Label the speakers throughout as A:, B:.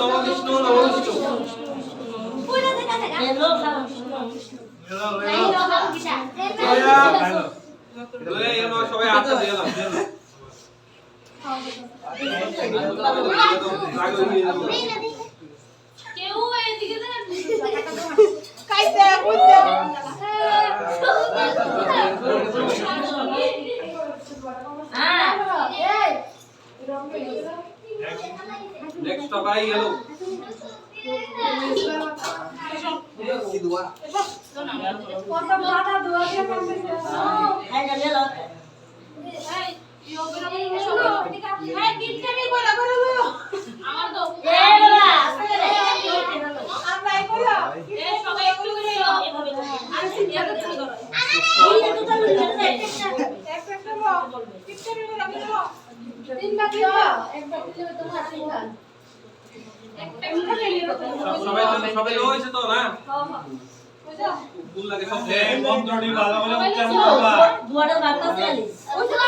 A: নম বিষ্ণু নম বিষ্ণু দোয়ে এনো সবাই হাতটা দিয়ে দাও দিয়ে দাও লাগো দিয়ে দাও
B: কেউ এদিকে দেখ
A: নেক্সট সবাই এলো
B: আমার তো এ সবাই একটু করে আরে ইয়াতে তুমি করো একটা একটা খেলিয়ে দাও
A: সব- সবাই তো- সবাই লো হয়েছে তো না ফুল লাগে সব
C: এই মন্ত্রটি ভালো করে উচ্চারণ করবা
B: মন্ত্রটা কইও
A: বললে বাস না বলে ঠিক
D: যে কামটা ঢুকতেছে দয়া করব তো দিবা
A: হ্যাঁ ওই যেই যা ও- ওং যারা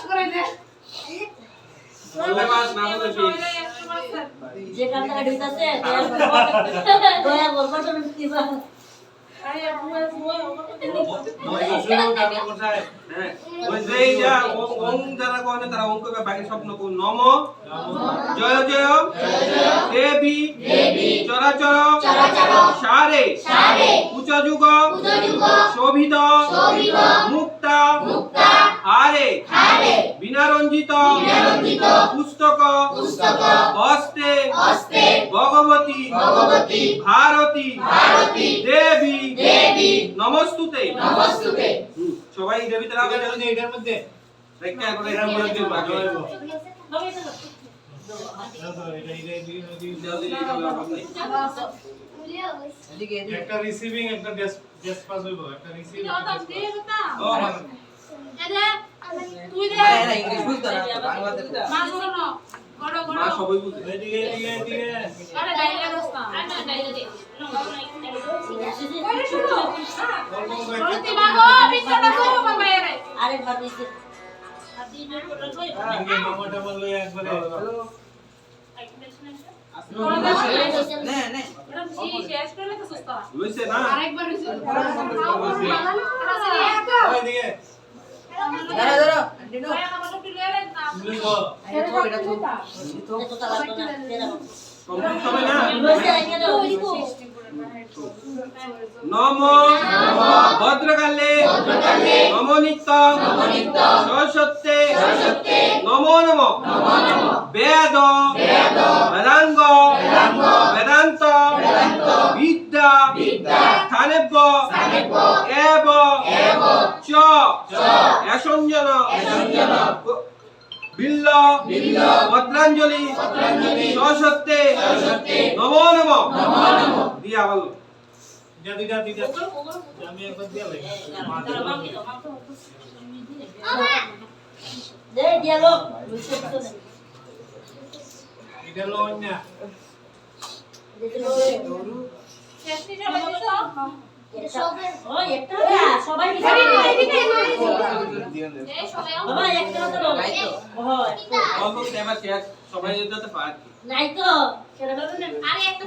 A: কয় না তারা অঙ্ক কে বাকি সব নকু নম জয় জয় দেবী চরাচর সারে উচযুগ শোভিত মুক্তা হারে। বিনারঞ্জিত। পুস্তক। হস্তে। ভগবতী। ভারতী। দেবী। নমস্তুতে। সবাই দেবী তারা
C: এটার মধ্যে একটা রিসিভিং একটা ডেস্ক পাস হইব একটা রিসিভিং
A: ও
B: তুই দে। মা শোনো না বড় বড়
A: মা সবাই বুঝে।
C: এদিকে এদিকে এদিকে।
B: আরে ডাইলে রাস্তা আরে না ডাইলে দে।
D: আরে
A: না
B: আরেকবার
A: নম ভদ্রকালে নম নিত্য সরস্বত্যে নমো। নম বেদ চ। এসঞ্জন বিল্ল। ভদ্রাঞ্জলি সরস্বত্যে নমো নম। দিয়া বলো।
C: যা দিদা দিদা আমি একবার দিয়া লাগি
D: দে দিয়ালো সবাই হয়
A: যাতে পারে
D: নাই তো
B: আরে একটা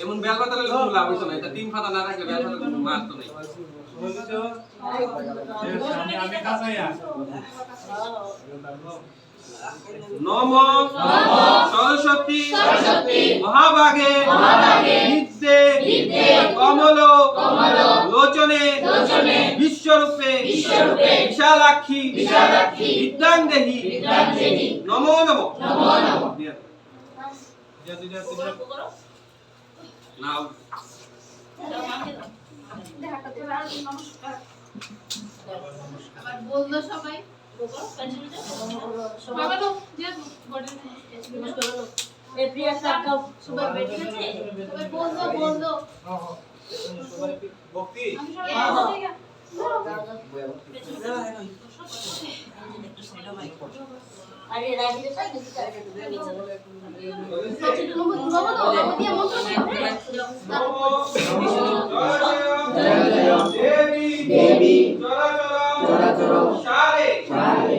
A: এমন বেল পাতা লাগলে কোনো লাভ হইতো না এটা তিন পাতা না রাখলে বেল পাতা কোনো মার তো নাই।
C: বুঝছ আমি কাছাইয়া
A: নম সরস্বতী মহাভাগে বিদ্যে কমল লোচনে বিশ্বরূপে বিশালাক্ষী বিদ্যাং দেহি নমো নমো নাও।
B: আবার বলল সবাই। তো
D: আরে রাজি দে সাইড দিতে
B: দিয়ে মন্ত্র
A: জয় জয় দেবী
E: দেবী
A: চরাচর
E: চরাচর
A: সারে
E: সারে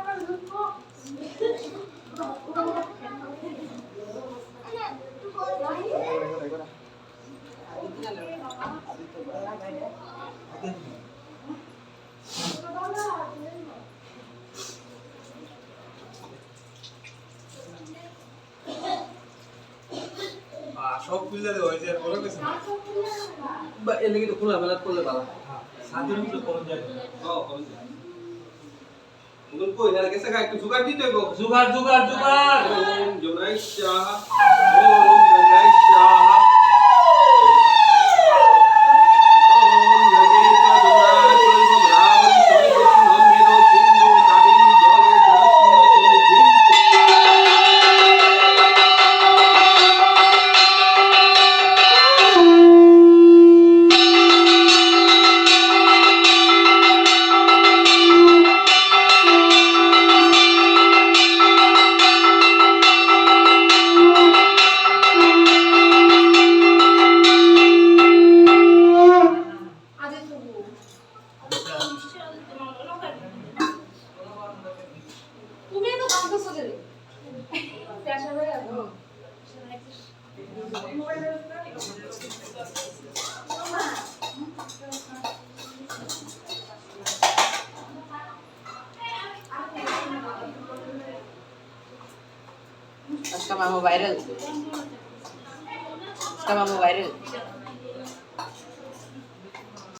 C: সব খুললে দেওয়া হয়েছে বড় কিছু না।
A: বা এর লাগি তো খোলা মেলা করলে ভালো।
C: সাথে ভিতরে করুন যায়
A: ও করুন। মুগুন কই না গেছে গা একটু জোগাড় দিতে গো।
C: জুগার জুগার জুগার
A: ওম জনাই শাহ ওম জনাই শাহ
B: তুমি তো কাঁদছো যে প্রেশার হয়ে গেল
F: Basta mamu viral. Basta mamu viral.